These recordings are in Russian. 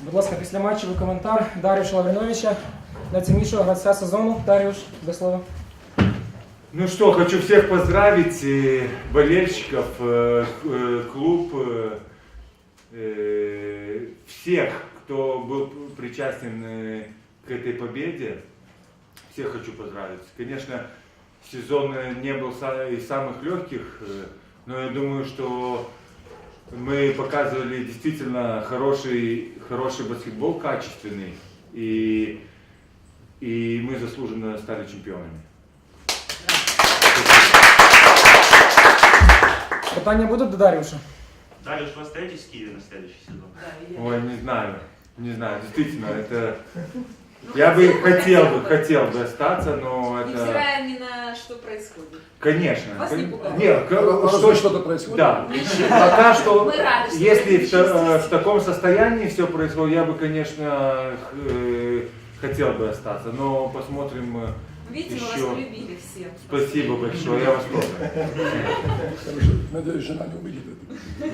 Будь ласка, після матчевий коментар Даріуша Лавриновича, найціннішого гравця сезону. Даріуш, до слова. Ну что, хочу всех поздравить, э, болельщиков, э, к- э, клуб, э, э, всех, кто был причастен э, к этой победе. Всех хочу поздравить. Конечно, сезон э, не был са- из самых легких, э, но я думаю, что мы показывали действительно хороший, хороший баскетбол, качественный, и, и мы заслуженно стали чемпионами. Питання будуть до Даріуша? Уж вы остаетесь в Киеве на следующий сезон? Ой, не знаю, не знаю, действительно, это... Я бы хотел бы, хотел бы остаться, но это... Невзирая ни на что происходит. Конечно. Вас не пугает? Нет, что, что-то происходит? Да. Пока что, Мы рады, что если в, та- ищете. в таком состоянии все происходит, я бы, конечно, э, хотел бы остаться, но посмотрим. э, Видите, мы вас полюбили все. Спасибо большое, я вас тоже. Хорошо. Надеюсь, жена не увидит это.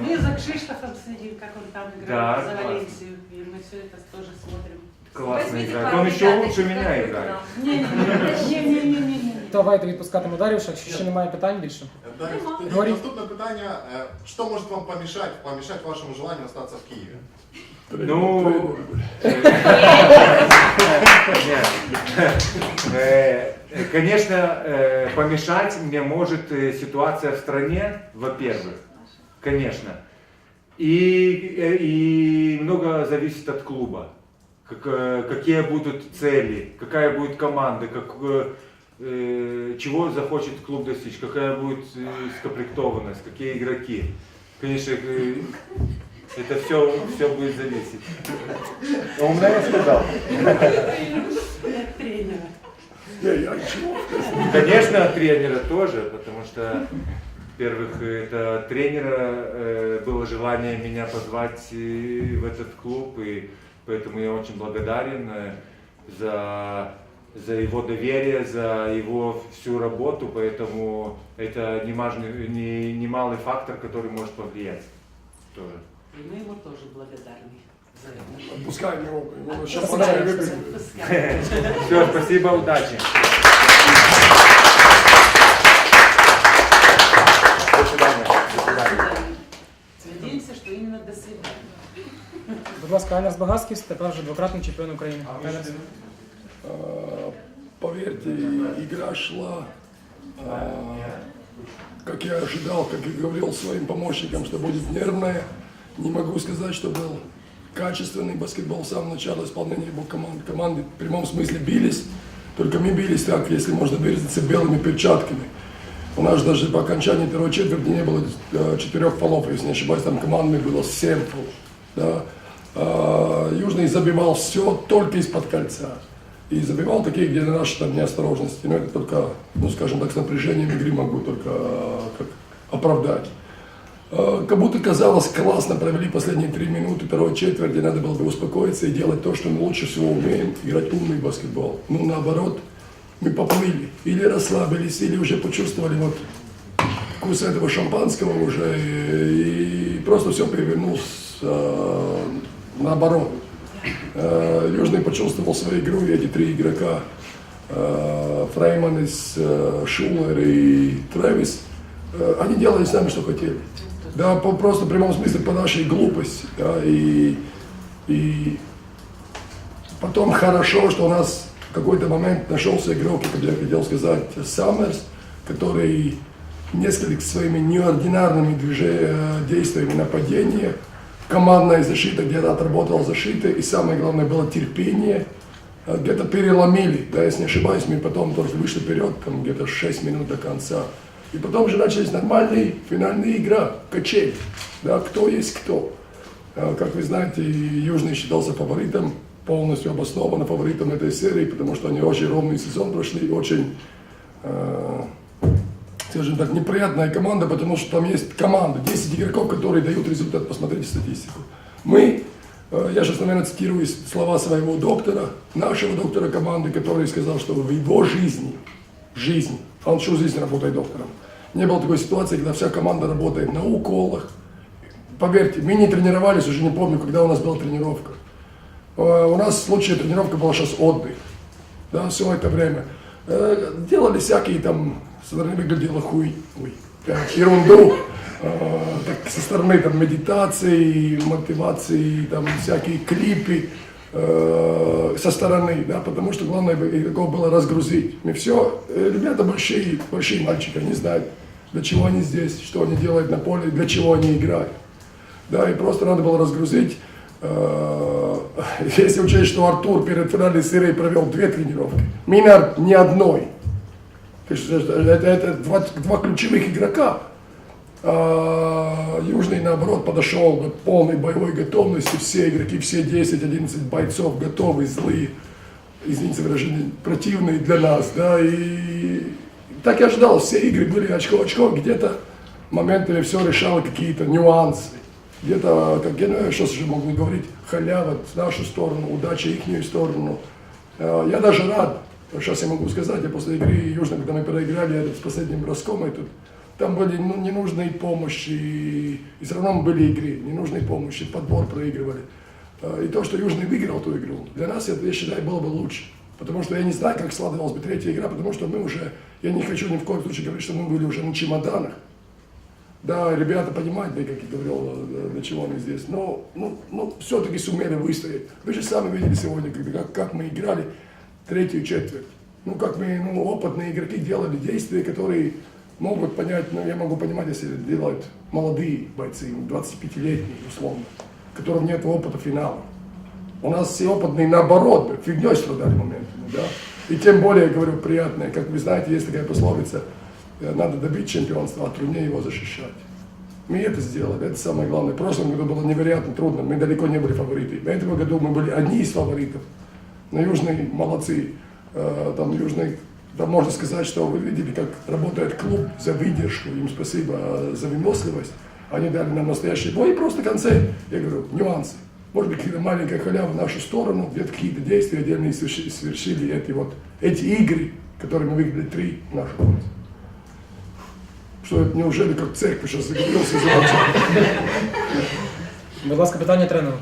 Мы за Кшиштофом следим, как он там Да, играет за. Валенсию, и мы все это тоже смотрим. Классно Возьмите играет. пару Он еще ребят, лучше этих меня какой-то играет. нам. Не-не-не-не-не. Давайте відпускатимемо Даріуша, якщо ще немає питань більше. Дар'я, тоді Говори. наступне питання. Е, Що може вам помішати, помішати вашому желанню остатися в Києві? Ну, Нет. Э, э, Конечно, э, помешать мне может э, ситуация в стране, во-первых, конечно. И, э, и много зависит от клуба. Как, э, какие будут цели, какая будет команда, как, э, э, чего захочет клуб достичь, какая будет э, скомплектованность, какие игроки. Конечно, э, это все, все будет зависеть. Умно я сказал. Конечно, от тренера тоже, потому что, во-первых, это тренера было желание меня позвать в этот клуб, и поэтому я очень благодарен э, за, за его доверие, за его всю работу, поэтому это немажный, не, немалый фактор, который может повлиять тоже. И мы ему тоже благодарны за это. Отпускаем его. Пускай. Все, спасибо, удачи. До свидания. До свидания. Надеемся, что именно до свидания. Будь ласка, Айнерс Багаскіс, тепер вже двократний чемпіон України. Айнерс. А, Поверьте, игра шла, а, как я ожидал, как и говорил своим помощникам, что будет нервная. Не могу сказать, что был качественный баскетбол с самого начала исполнения его команд. Команды в прямом смысле бились, только мы бились так, если можно выразиться, белыми перчатками. У нас даже по окончании второй четверти не было э, четырех фолов, если не ошибаюсь, там командами было семь фол. Да. А, Южный забивал все только из-под кольца. И забивал такие, где на наши там неосторожности. Но это только, ну скажем так, с напряжением игры могу только э, как оправдать. Э, Как будто казалось, классно провели последние три минуты второй четверти, надо было бы успокоиться и делать то, что мы лучше всего умеем, играть умный баскетбол. Ну, наоборот, мы поплыли. Или расслабились, или уже почувствовали вот вкус этого шампанского уже, и, и просто все перевернулось наоборот. Э, Южный почувствовал свою игру, и эти три игрока, э, Фрейманис, э, Шулер и Трэвис, они делали сами, что хотели. Да, по, просто в прямом смысле по нашей глупости. Да, и, и потом хорошо, что у нас в какой-то момент нашелся игрок, как я хотел сказать, Саммерс, который несколько своими неординарными движениями, действиями нападения, командная защита где-то отработала защита, и самое главное было терпение, Э, где-то переломили, да, если не ошибаюсь, мы потом только вышли вперед, там где-то 6 минут до конца. И потом же начались нормальные финальные игра, качели, да, кто есть кто. Э, Как вы знаете, Южный считался фаворитом, полностью обоснованно фаворитом этой серии, потому что они очень ровный сезон прошли, очень, э, скажем так, неприятная команда, потому что там есть команда, 10 игроков, которые дают результат, посмотрите статистику. Мы, э, я сейчас, наверное, цитирую слова своего доктора, нашего доктора команды, который сказал, что в его жизни, а он всю жизнь работает доктором, не было такой ситуации, когда вся команда работает на уколах, поверьте, мы не тренировались, уже не помню, когда у нас была тренировка. Э, У нас в случае тренировка была сейчас отдых. Да, все это время. Э, Делали всякие там, со стороны выглядело хуй, ой, э, ерунду. Э, так, со стороны там медитации, мотивации, там всякие клипы э, со стороны, да, потому что главное игроков было разгрузить. Мы все, э, ребята большие, большие мальчики, они знают, для чего они здесь, что они делают на поле, для чего они играют. Да, и просто надо было разгрузить. Э, Если учесть, что Артур перед финальной серией провел две тренировки, Минар ни одной. Есть это, это- два, два ключевых игрока. А, Южный, наоборот, подошел к полной боевой готовности. Все игроки, все 10-11 бойцов готовы, злые, извините выражение, противные для нас. Да, и так я ожидал, все игры были очко-очко, где-то моментами все решало какие-то нюансы. Где-то, как я сейчас уже могу говорить, халява в нашу сторону, удача в их сторону. Э, Я даже рад, сейчас я могу сказать, я после игры Южно, когда мы проиграли с последним броском, и тут, там были ну, ненужные помощи, и, и все равно были игры, ненужные помощи, подбор проигрывали. Э, И то, что Южный выиграл ту игру, для нас, я считаю, было бы лучше. Потому что я не знаю, как складывалась бы третья игра, потому что мы уже, я не хочу ни в коем случае говорить, что мы были уже на чемоданах. Да, ребята понимают, как я говорил, э, для чего мы здесь. Но, ну, ну, все-таки сумели выстоять. Вы же сами видели сегодня, как, как мы играли третью четверть. Ну, как мы, ну, опытные игроки делали действия, которые могут понять, ну, я могу понимать, если делают молодые бойцы, 25-летние, условно, у которых нет опыта финала. У нас все опытные, наоборот, фигней страдали моментами, да. И тем более, говорю, приятное, как вы знаете, есть такая пословица, э, надо добить чемпионство, а труднее его защищать. Мы это сделали, это самое главное. В прошлом году было невероятно трудно, мы далеко не были фавориты. В этом году мы были одни из фаворитов. Но Южные молодцы, Э, там Южный, там можно сказать, что вы видели, как работает клуб за выдержку, им спасибо э, за выносливость. Они дали нам настоящий бой, и просто в конце, я говорю, нюансы. Может быть, какая-то маленькая халява в нашу сторону, где-то какие-то действия отдельные соверши- совершили эти вот, эти игры, которые мы выиграли три в нашу пользу. Это неужели как церковь сейчас заговорился за Будь ласка, питання тренеру.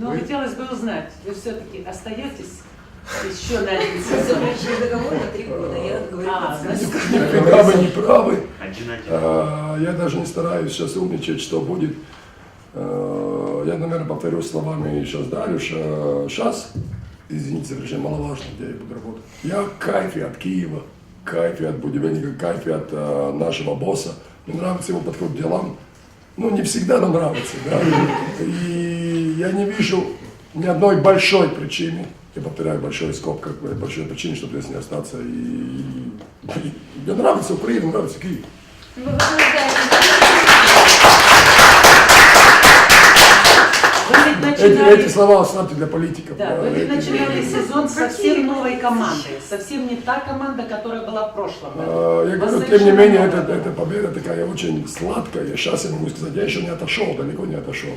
Но хотелось бы узнать, вы все-таки остаетесь еще на один сезон? договор на три года, я говорю, А, значит, Не правы, не правы. Один-один. А, Я даже не стараюсь сейчас умничать, что будет. А, Я, наверное, повторю словами сейчас Дарюша. Сейчас, извините, совершенно маловажно, где я буду работать. Я в кайфе от Киева, кайфе от будивельника, кайфе от а, нашего босса. Мне нравится его подход к делам. Ну, не всегда нам нравится, да. И я не вижу ни одной большой причины, я повторяю, большой скобка, большой причины, чтобы здесь не остаться. И, и мне нравится Украина, нравится Киев. Эти, эти слова оставьте для политиков. Да, вы эти- начинали сезон совсем новой командой. Совсем не та команда, которая была в прошлом году. А, Я говорю, тем не менее, новая эта, эта победа такая очень сладкая. Сейчас я могу сказать, я еще не отошел, далеко не отошел.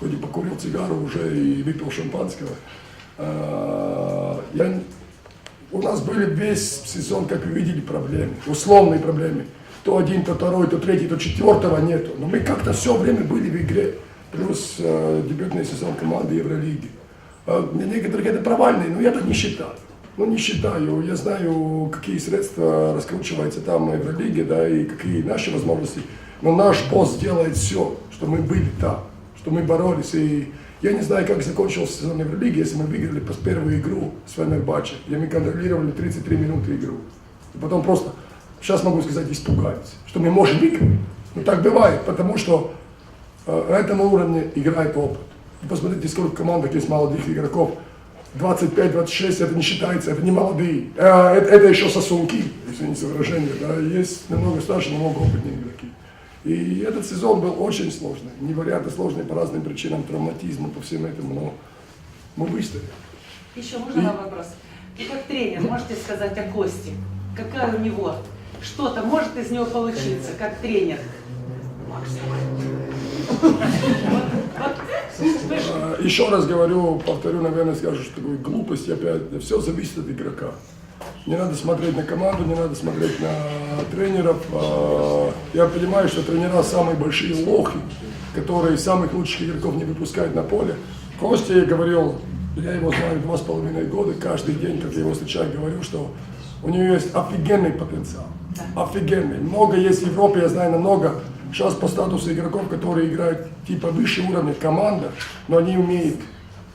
Хоть и покурил сигару уже и выпил шампанского. А, Я, у нас были весь сезон, как вы видели, проблемы, условные проблемы. То один, то второй, то третий, то четвертого нету. Но мы как-то все время были в игре. Плюс э, дебютный сезон команды Евролиги. А для некоторых это провальный, но я так не считаю. Ну, не считаю. Я знаю, какие средства раскручиваются там на Евролиге, да, и какие наши возможности. Но наш босс делает все, что мы были там, что мы боролись. И я не знаю, как закончился сезон Евролиги, если мы выиграли первую игру с Фенербаче, где мы контролировали 33 минуты игру. И потом просто, сейчас могу сказать, испугались, что мы можем выиграть. Но так бывает, потому что э, этом уровне играет опыт. И посмотрите, сколько в командах есть молодых игроков. 25-26 это не считается, это не молодые. Э, Это, это еще сосунки, извините за выражение. Да. Есть намного старше, намного опытнее игроки. И этот сезон был очень сложный, невероятно сложный по разным причинам, травматизму, по всем этим, но мы выстояли. Еще можно вам вопрос? Вы как тренер можете сказать о Косте? Какая у него? Что-то может из него получиться, как тренер? А, Еще раз говорю, повторю, наверное, скажу, что такую глупость опять. Все зависит от игрока. Не надо смотреть на команду, не надо смотреть на тренеров. А, Я понимаю, что тренера самые большие лохи, которые самых лучших игроков не выпускают на поле. Костя я говорил, я его знаю два с половиной года, каждый день, как я его встречаю, говорю, что у него есть офигенный потенциал. Офигенный. Много есть в Европе, я знаю намного. Сейчас по статусу игроков, которые играют типа выше уровня команда, но они умеют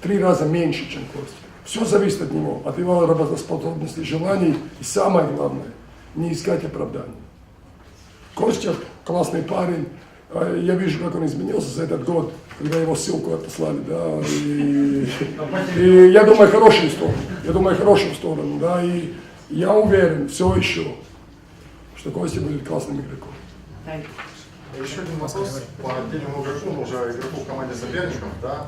три раза меньше, чем Костя. Все зависит от него, от его работоспособности, желаний. И самое главное, не искать оправданий. Костя классный парень. А Я вижу, как он изменился за этот год, когда его ссылку отослали, да, и, и я думаю, хорошую сторону, я думаю, хорошую сторону, да, и я уверен все еще, что Костя будет классным игроком. Дай. Еще один вопрос по отдельному игроку, но уже игроку в команде соперников, да.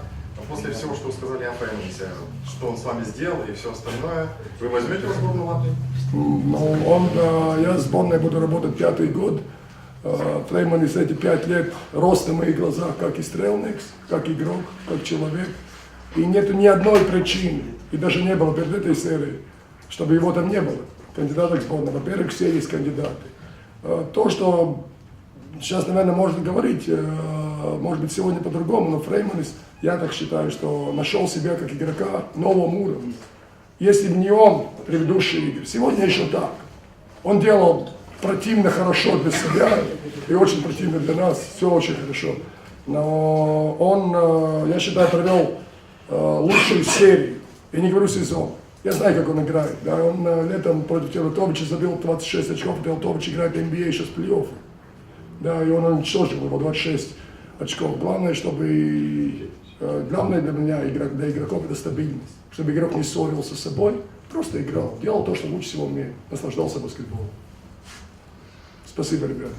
После всего, что вы сказали о Фейнансе, что он с вами сделал и все остальное, вы возьмете его сборную Латвии? Ну, он, э, я с сборной буду работать пятый год. Э, Фрейман из эти пять лет рост в моих глазах, как и Стрелникс, как игрок, как человек. И нет ни одной причины, и даже не было перед этой серией, чтобы его там не было, кандидата к сборной. Во-первых, все есть кандидаты. Э, То, что сейчас, наверное, можно говорить, э, может быть, сегодня по-другому, но Фрейманис, я так считаю, что нашел себя как игрока нового уровня. Если бы не он, предыдущие игры, сегодня еще так. Он делал противно хорошо для себя и очень противно для нас, все очень хорошо. Но он, э, я считаю, провел э, лучшую серию. Я не говорю сезон. Я знаю, как он играет. Да? Он летом против Телетовича забил 26 очков, Телетович играет в NBA сейчас в плей-оффе. Да, и он уничтожил его 26 очков. Главное, чтобы э, главное для меня, игрок, для игроков, это стабильность. Чтобы игрок не ссорился с собой, просто играл, делал то, что лучше всего умеет, наслаждался баскетболом. Спасибо, ребята.